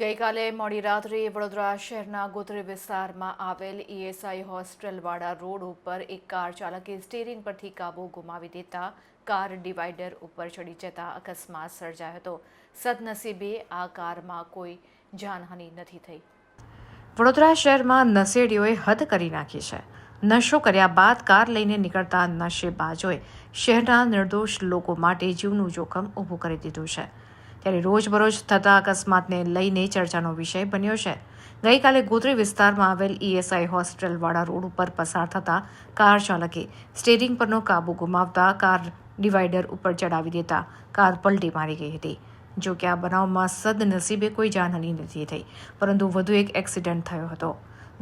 ગઈકાલે મોડી રાત્રે વડોદરા શહેરના ગોત્રી વિસ્તારમાં આવેલ ઈએસઆઈ હોસ્ટેલવાળા રોડ ઉપર એક કાર ચાલકે સ્ટીરિંગ પરથી કાબુ ગુમાવી દેતા કાર ડિવાઈડર ઉપર ચડી જતા અકસ્માત સર્જાયો હતો. સદનસીબે આ કારમાં કોઈ જાનહાનિ નથી થઈ. વડોદરા શહેરમાં નશેડીઓએ હદ કરી નાખી છે. નશો કર્યા બાદ કાર લઈને નીકળતા નશેબાજોએ શહેરના નિર્દોષ લોકો માટે જીવનું જોખમ ઊભું કરી દીધું છે. ત્યારે રોજબરોજ થતા અકસ્માતને લઈને ચર્ચાનો વિષય બન્યો છે. ગઈકાલે ગોત્રી વિસ્તારમાં આવેલ ઈએસઆઈ હોસ્ટેલવાળા રોડ ઉપર પસાર થતા કાર ચાલકે સ્ટેરિંગ પરનો કાબુ ગુમાવતા કાર ડિવાઈડર ઉપર ચડાવી દેતા કાર પલટી મારી ગઈ હતી. જો કે આ બનાવમાં સદનસીબે કોઈ જાનહાની નથી થઈ, પરંતુ વધુ એક એક્સિડન્ટ થયો હતો.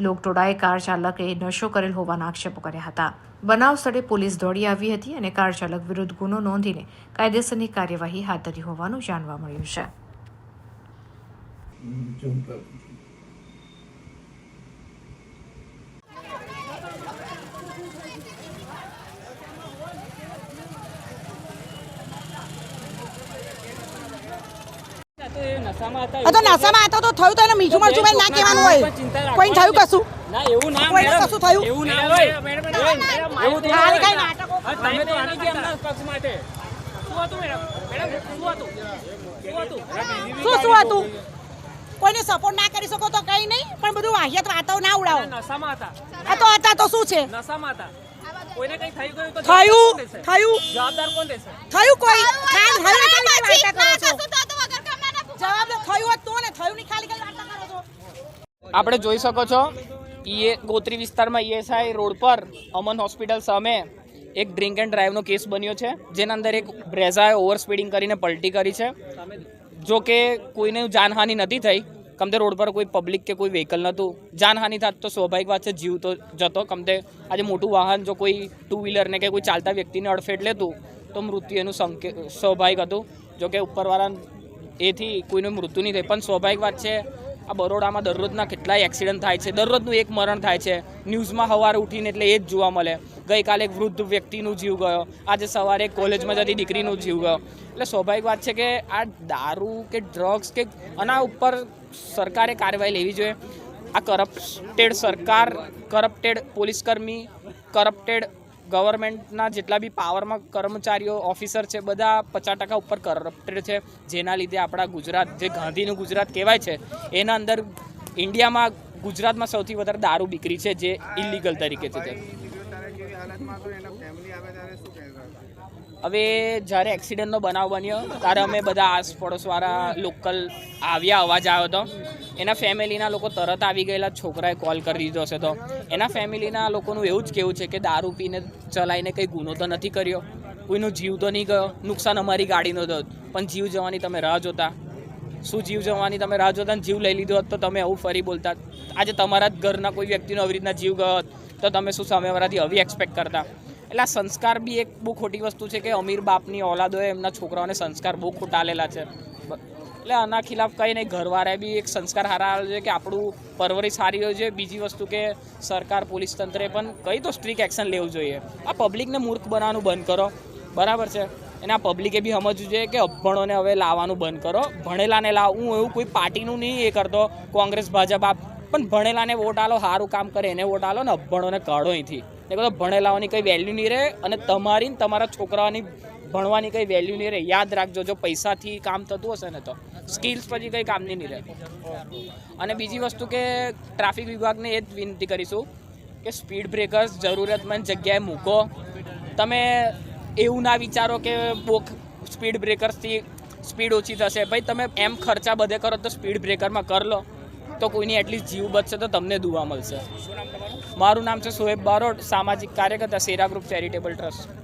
લોકટોળાએ કાર ચાલકે નશો કરેલ હોવાના આક્ષેપો કર્યા હતા. બનાવ સ્થળે પોલીસ દોડી આવી હતી અને કાર ચાલક વિરુદ્ધ ગુનો નોંધીને કાયદેસરની કાર્યવાહી હાથ ધરી હોવાનું જાણવા મળ્યું છે. તો એ નશામાં હતા તો નશામાં હતો તો થયું તો એને મીઠું મરચું મેં ના કહેવાનું હોય. કોઈ થયું કશું? ના એવું ના કોઈને મેડમ. કશું થયું? એવું ના હોય. એવું તો ના કઈ નાટકો? તમે તો આની ગયા ના પક્ષ માટે. શું હતું મેડમ? મેડમ શું હતું? શું હતું? શું શું હતું? કોઈને સપોર્ટ ના કરી શકો તો કઈ નહીં પણ બધું વાહિયાત વાતો ના ઉડાવો. નશામાં હતા. આ તો હતા તો શું છે? નશામાં હતા. કોઈને કઈ થઈ ગયું તો થયું? થયું. જવાબદાર કોણ દેશે? થયું કોઈ? ખાન ખાલી વાર્તા કરો છો? આપણે જોઈ શકો છો ઈએ ગોત્રી વિસ્તારમાં ઈએસઆઈ રોડ પર અમન હોસ્પિટલ સામે એક ડ્રિંક એન્ડ ડ્રાઈવનો કેસ બન્યો છે, જેના અંદર એક બ્રેઝાએ ઓવર સ્પીડિંગ કરીને પલટી કરી છે. જો કે કોઈને જાનહાનિ નથી થઈ કમતે રોડ પર કોઈ પબ્લિક કે કોઈ વ્હીકલ નહોતું. જાનહાનિ થાત તો સ્વાભાવિક વાત છે, જીવ તો જતો. કમતે આજે મોટું વાહન જો કોઈ ટુ વ્હીલરને કે કોઈ ચાલતા વ્યક્તિને અડફેટ લેતું, તો મૃત્યુ એનું સંકે સ્વાભાવિક હતું. જોકે ઉપરવાળા એથી કોઈનું મૃત્યુ નહીં થાય. પણ સ્વાભાવિક વાત છે, આ બરોડામાં દરરોજના કેટલાય એક્સિડન્ટ થાય છે. દરરોજનું એક મરણ થાય છે. ન્યૂઝમાં સવારે ઉઠીને એટલે એ જ જોવા મળે. ગઈકાલે એક વૃદ્ધ વ્યક્તિનું જીવ ગયો. આજે સવારે કોલેજમાં જતી દીકરીનું જીવ ગયો. એટલે સ્વાભાવિક વાત છે કે આ દારૂ કે ડ્રગ્સ કે આના ઉપર સરકારે કાર્યવાહી લેવી જોઈએ. આ કરપ્ટેડ સરકાર કરપ્ટેડ પોલીસકર્મી કરપ્ટેડ ગવર્મેન્ટના જેટલા બી પાવરમાં કર્મચારીઓ, ઓફિસર છે, બધા પચાસ ટકા ઉપર કરપ્ટેડ છે. જેના લીધે આપણા ગુજરાત, જે ગાંધીનું ગુજરાત કહેવાય છે, એના અંદર ઇન્ડિયામાં ગુજરાતમાં સૌથી વધારે દારૂ બીકરી છે, જે ઇલીગલ તરીકે છે. હવે જ્યારે એક્સિડન્ટનો બનાવ બન્યો, ત્યારે અમે બધા આસ પડોશવાળા લોકલ આવ્યા, અવાજ આવ્યો હતો. એના ફેમિલીના લોકો તરત આવી ગયેલા, છોકરાએ કોલ કરી દીધો હશે તો. એના ફેમિલીના લોકોનું એવું જ કેવું છે કે દારૂ પીને ચલાવીને કંઈ ગુનો તો નથી કર્યો. કોઈનો જીવ તો નહીં ગયો. નુકસાન અમારી ગાડીનો થયો પણ જીવ જવાની તમે રાહ જોતા. શું જીવ જવાની તમે રાહ જોતા? જીવ લઈ લીધો હોત તો તમે આવું ફરી બોલતા. આજે તમારા જ ઘરના કોઈ વ્યક્તિનો આવી રીતના જીવ ગયો હોત, તો તમે શું સામેવાળાથી આવી એક્સપેક્ટ કરતા? એટલે આ સંસ્કાર બી એક બહુ ખોટી વસ્તુ છે કે અમીર બાપની ઓલાદોએ એમના છોકરાઓને સંસ્કાર બહુ ખોટાલેલા છે. એટલે આના ખિલાફ કંઈ નહીં, ઘરવાળાએ બી એક સંસ્કાર સારા આવ્યો છે કે આપણું પરવરિશ સારી હોય છે. બીજી વસ્તુ કે સરકાર, પોલીસ તંત્રે પણ કંઈ તો સ્ટ્રિક એક્શન લેવું જોઈએ. આ પબ્લિકને મૂર્ખ બનાવવાનું બંધ કરો. બરાબર છે? અને આ પબ્લિકે બી સમજવું જોઈએ કે અભણોને હવે લાવવાનું બંધ કરો. ભણેલાને લાવ. હું એવું કોઈ પાર્ટીનું નહીં એ કરતો. કોંગ્રેસ, ભાજપ, આપ પણ ભણેલાને વોટ આલો સારું કામ કરે, એને વોટ આલો ને અભણોને કાઢો અહીંથી. એ કહો ભણેલાઓની કંઈ વેલ્યુ નહીં રહે અને તમારી ને તમારા છોકરાઓની ભણવાની કંઈ વેલ્યુ નહીં રહે. યાદ રાખજો, જો પૈસાથી કામ થતું હશે ને તો. સ્કિલ્સ પછી કંઈ કામની નહીં રહે. અને બીજી વસ્તુ કે ટ્રાફિક વિભાગને એ જ વિનંતી કરીશું કે સ્પીડ બ્રેકર્સ જરૂરિયાતમંદ જગ્યાએ મૂકો. તમે એવું ના વિચારો કે બહુ સ્પીડ બ્રેકર્સથી સ્પીડ ઓછી થશે. ભાઈ, તમે એમ ખર્ચા બધે કરો તો સ્પીડ બ્રેકરમાં કર લો. તો કોઈની એટલીસ્ટ જીવ બચશે તો તમને દુવા મળશે. મારું નામ છે સોએબ બારોટ, સામાજિક કાર્યકર્તા સેરા ગ્રુપ ચેરિટેબલ ટ્રસ્ટ.